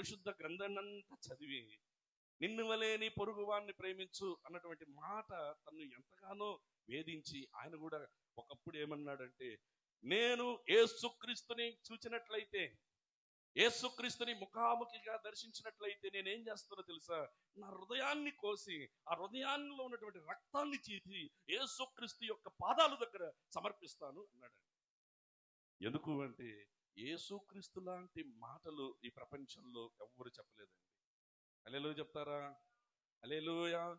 పరిశుద్ధ గ్రంథాన్నంతా చదివి నిన్ను వలే నీ పొరుగు ప్రేమించు అన్నటువంటి మాట తను ఎంతగానో వేధించి ఆయన కూడా ఒకప్పుడు ఏమన్నాడంటే నేను ఏసుక్రీస్తుని చూచినట్లయితే ఏసుక్రీస్తుని ముఖాముఖిగా దర్శించినట్లయితే నేనేం చేస్తానో తెలుసా? నా హృదయాన్ని కోసి ఆ హృదయాల్లో ఉన్నటువంటి రక్తాన్ని చీతి ఏసుక్రీస్తు యొక్క పాదాల దగ్గర సమర్పిస్తాను అన్నాడు ఎందుకు అంటే ఏసుక్రీస్తు లాంటి మాటలు ఈ ప్రపంచంలో ఎవ్వరు చెప్పలేదండి. అలేలు చెప్తారా? అలేలుయా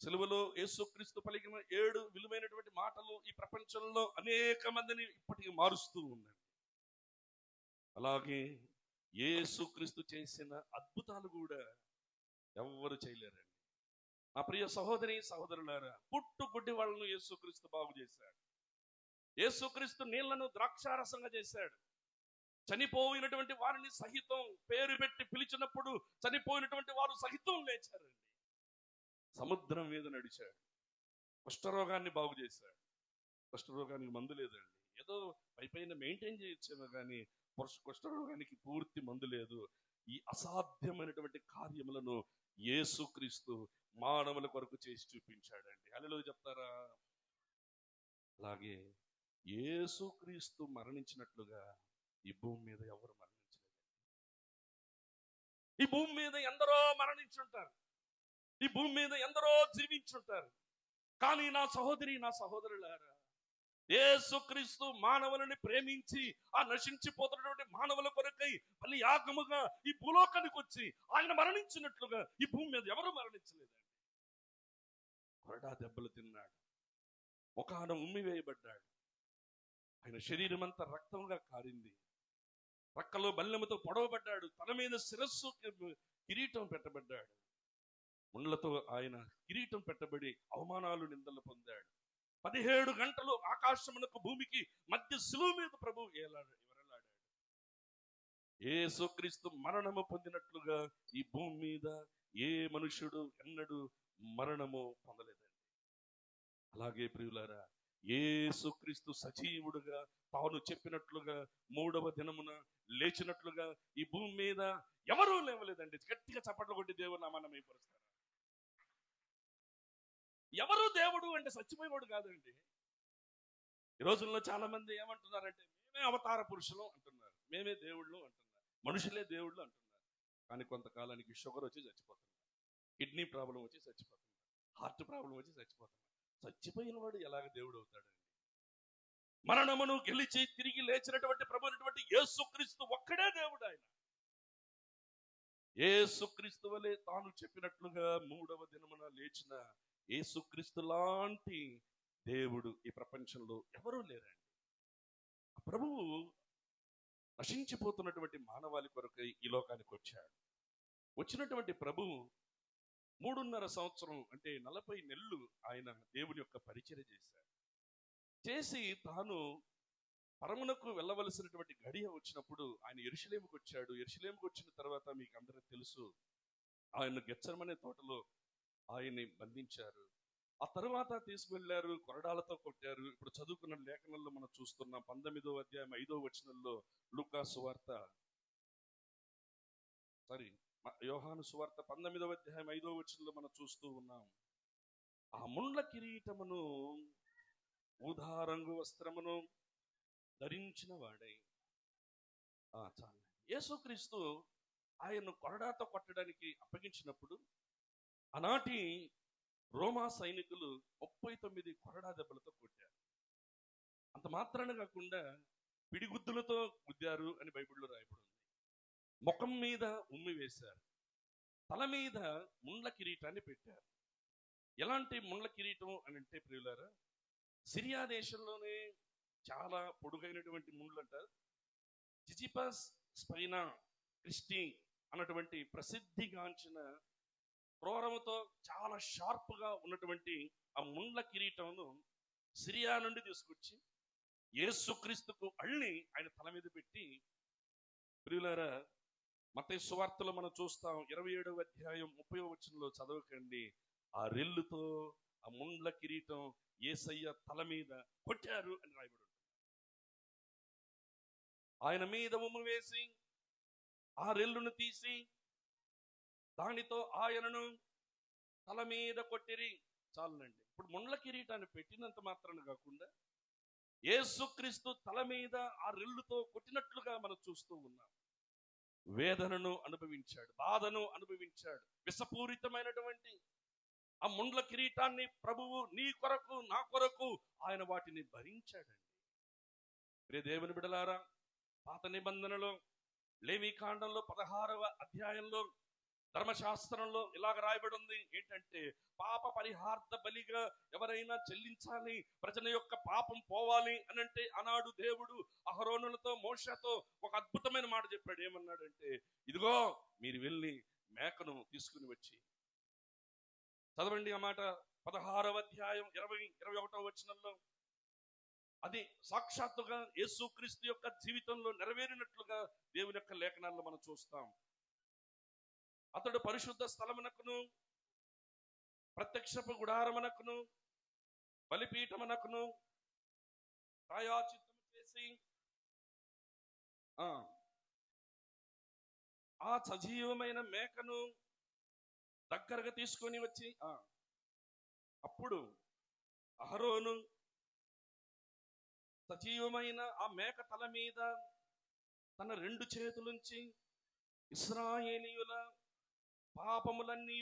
సెలవులో యేసుక్రీస్తు పలికిన ఏడు విలువైనటువంటి మాటలు ఈ ప్రపంచంలో అనేక మందిని ఇప్పటికీ మారుస్తూ ఉన్నాయి అలాగే యేసుక్రీస్తు చేసిన అద్భుతాలు కూడా ఎవ్వరు చేయలేరండి. నా ప్రియ సహోదరి సహోదరులారా పుట్టు గుడ్డి వాళ్ళను యేసుక్రీస్తు బాగు చేశాడు. యేసుక్రీస్తు నీళ్ళను ద్రాక్షారసంగా చేశాడు. చనిపోయినటువంటి వారిని సహితం పేరు పెట్టి పిలిచినప్పుడు చనిపోయినటువంటి వారు సహితం లేచారండి. సముద్రం మీద నడిచాడు. కుష్ఠరోగాన్ని బాగు చేశాడు. కుష్ఠరోగానికి మందు లేదండి. ఏదో పైపైన మెయింటైన్ చేయొచ్చేమో కానీ కుష్ఠరోగానికి పూర్తి మందు లేదు. ఈ అసాధ్యమైనటువంటి కార్యములను యేసుక్రీస్తు మానవుల కొరకు చేసి చూపించాడండి. అలలో చెప్తారా? అలాగే యేసుక్రీస్తు మరణించినట్లుగా ఈ భూమి మీద ఎవరు మరణించలేదు. ఈ భూమి మీద ఎందరో మరణించుంటారు. ఈ భూమి మీద ఎందరో జీవించుంటారు. కానీ నా సహోదరి నా సహోదరులారా యేసుక్రీస్తు మానవులని ప్రేమించి ఆ నశించిపోతున్నటువంటి మానవుల కొరకై మళ్ళీ యాగముగా ఈ భూలోకానికి వచ్చి ఆయన మరణించినట్లుగా ఈ భూమి మీద ఎవరు మరణించలేదండి. కొరడా దెబ్బలు తిన్నాడు. ముఖాన ఉమ్మి వేయబడ్డాడు. ఆయన శరీరం అంతా రక్తంగా కారింది. రక్కలో బల్లెముతో పొడవబడ్డాడు. తల మీద శిరస్సు కిరీటం పెట్టబడ్డాడు. ముండ్లతో ఆయన కిరీటం పెట్టబడి అవమానాలు నిందలు పొందాడు. పదిహేడు గంటలు ఆకాశమునకు భూమికి మధ్య సులువు మీద ప్రభు ఏలాడు ఎవరలాడాడు యేసుక్రీస్తు మరణము పొందినట్లుగా ఈ భూమి మీద ఏ మనుషుడు ఎన్నడూ మరణము పొందలేదండి. అలాగే ప్రియులారా ఏసుక్రీస్తు సజీవుడుగా తాను చెప్పినట్లుగా మూడవ దినమున లేచినట్లుగా ఈ భూమి మీద ఎవరూ లేవలేదండి. గట్టిగా చప్పట్లు కొట్టి దేవుడు నామాన్ని మైపరుస్తారు ఎవరు దేవుడు అంటే సత్యమైనవాడు కాదండి. ఈ రోజుల్లో చాలా మంది ఏమంటున్నారంటే మేమే అవతార పురుషులు అంటున్నారు. మేమే దేవుళ్ళు అంటున్నారు. మనుషులే దేవుళ్ళు అంటున్నారు. కానీ కొంతకాలానికి షుగర్ వచ్చి చచ్చిపోతున్నారు. కిడ్నీ ప్రాబ్లం వచ్చి చచ్చిపోతున్నారు. హార్ట్ ప్రాబ్లం వచ్చి చచ్చిపోతున్నారు. చచ్చిపోయిన వాడు ఎలాగ దేవుడు అవుతాడండి మరణమును గెలిచి తిరిగి లేచినటువంటి ప్రభునటువంటి యేసుక్రీస్తు ఒక్కడే దేవుడు ఆయన. ఏసుక్రీస్తు వలె తాను చెప్పినట్లుగా మూడవ దినమున లేచిన ఏసుక్రీస్తు లాంటి దేవుడు ఈ ప్రపంచంలో ఎవరూ లేరండి. ప్రభువు నశించిపోతున్నటువంటి మానవాళి కొరకు ఈ లోకానికి వచ్చాడు. వచ్చినటువంటి ప్రభువు మూడున్నర సంవత్సరం అంటే నలభై నెలలు ఆయన దేవుని యొక్క పరిచయం చేశారు చేసి తాను పరమునకు వెళ్ళవలసినటువంటి గడియ వచ్చినప్పుడు ఆయన ఎరుషలేముకు వచ్చాడు. ఎరుషలేముకు వచ్చిన తర్వాత మీకు అందరికి తెలుసు ఆయన గెచ్చరమనే తోటలో ఆయన్ని బంధించారు. ఆ తర్వాత తీసుకువెళ్ళారు కొరడాలతో కొట్టారు. ఇప్పుడు చదువుకున్న లేఖనంలో మనం చూస్తున్నాం పంతొమ్మిదో అధ్యాయం ఐదో వచనంలో లూకా సువార్త సారీ యోహాను సువార్త పంతొమ్మిదవ అధ్యాయం ఐదవ వచనంలో మనం చూస్తూ ఉన్నాం. ఆ ముండ్ల కిరీటమును ఊదా రంగు వస్త్రమును ధరించిన వాడై చాలు. యేసుక్రీస్తు ఆయన్ను కొరడాతో కొట్టడానికి అప్పగించినప్పుడు ఆనాటి రోమా సైనికులు ముప్పై తొమ్మిది కొరడా దెబ్బలతో కొట్టారు. అంత మాత్రాన కాకుండా పిడిగుద్దులతో గుద్దారు అని బైబిల్లో రాయబడింది ముఖం మీద ఉమ్మి వేశారు. తల మీద ముండ్ల కిరీటాన్ని పెట్టారు. ఎలాంటి ముండ్ల కిరీటం అని అంటే ప్రియులారా సిరియా దేశంలోనే చాలా పొడుగైనటువంటి ముండ్లు అంటారు జిజిపస్ స్పైనా క్రిస్టీ అన్నటువంటి ప్రసిద్ధిగాంచిన క్రోరముతో చాలా షార్ప్గా ఉన్నటువంటి ఆ ముండ్ల కిరీటమును సిరియా నుండి తీసుకొచ్చి యేసుక్రీస్తుకు అళ్ళి ఆయన తల మీద పెట్టి ప్రియులారా మత సువార్తలు మనం చూస్తాం ఇరవై ఏడవ అధ్యాయం ముప్పై వచనంలో చదవకండి. ఆ రెల్లుతో ఆ ముండ్ల కిరీటం ఏసయ్య తల మీద కొట్టారు అని రాయబడి ఆయన మీద ఉమ్ము వేసి ఆ రెల్లును తీసి దానితో ఆయనను తల మీద కొట్టిరి. చాలునండి ఇప్పుడు ముండ్ల కిరీటాన్ని పెట్టినంత మాత్రాన కాకుండా యేసుక్రీస్తు తల మీద ఆ రెల్లుతో కొట్టినట్లుగా మనం చూస్తూ ఉన్నాం. వేదనను అనుభవించాడు బాధను అనుభవించాడు విషపూరితమైనటువంటి ఆ ముండ్ల కిరీటాన్ని ప్రభువు నీ కొరకు నా కొరకు ఆయన వాటిని భరించాడండి. ప్రియ దేవుని బిడలారా పాత నిబంధనలో లేవి కాండంలో పదహారవ అధ్యాయంలో ధర్మశాస్త్రంలో ఇలాగ రాయబడి ఉంది ఏంటంటే పాప పరిహార్థ బలిగా ఎవరైనా చెల్లించాలి ప్రజల యొక్క పాపం పోవాలి అని అంటే ఆనాడు దేవుడు అహరోనులతో మోషతో ఒక అద్భుతమైన మాట చెప్పాడు. ఏమన్నాడంటే ఇదిగో మీరు వెళ్ళి మేకను తీసుకుని వచ్చి చదవండి ఆ మాట. పదహారవ అధ్యాయం ఇరవై ఇరవై ఒకటవ వచనంలో అది సాక్షాత్తుగా యేసుక్రీస్తు యొక్క జీవితంలో నెరవేరినట్లుగా దేవుని యొక్క లేఖనాల్లో మనం చూస్తాం. అతడు పరిశుద్ధ స్థలమునకును ప్రత్యక్షపు గుడారమునకును బలిపీఠమునకును ప్రాయాచిత్తము చేసి ఆ ఆ సజీవమైన మేకను దగ్గరగా తీసుకొని వచ్చి ఆ అప్పుడు అహరోను సజీవమైన ఆ మేక తల మీద తన రెండు చేతులుంచి ఇస్రాయేలీయుల పాపములన్నీ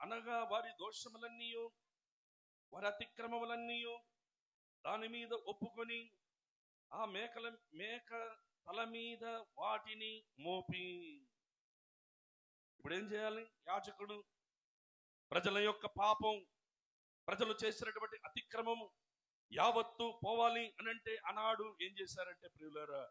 అనగా వారి దోషములన్నీ వారి అతిక్రమములన్నీ దాని మీద ఒప్పుకొని ఆ మేకల మేక తల మీద వాటిని మోపి. ఇప్పుడు ఏం చేయాలి? యాచకుడు ప్రజల యొక్క పాపం ప్రజలు చేసినటువంటి అతిక్రమము యావత్తు పోవాలి అనంటే అనాడు ఏం చేశారంటే ప్రియులరా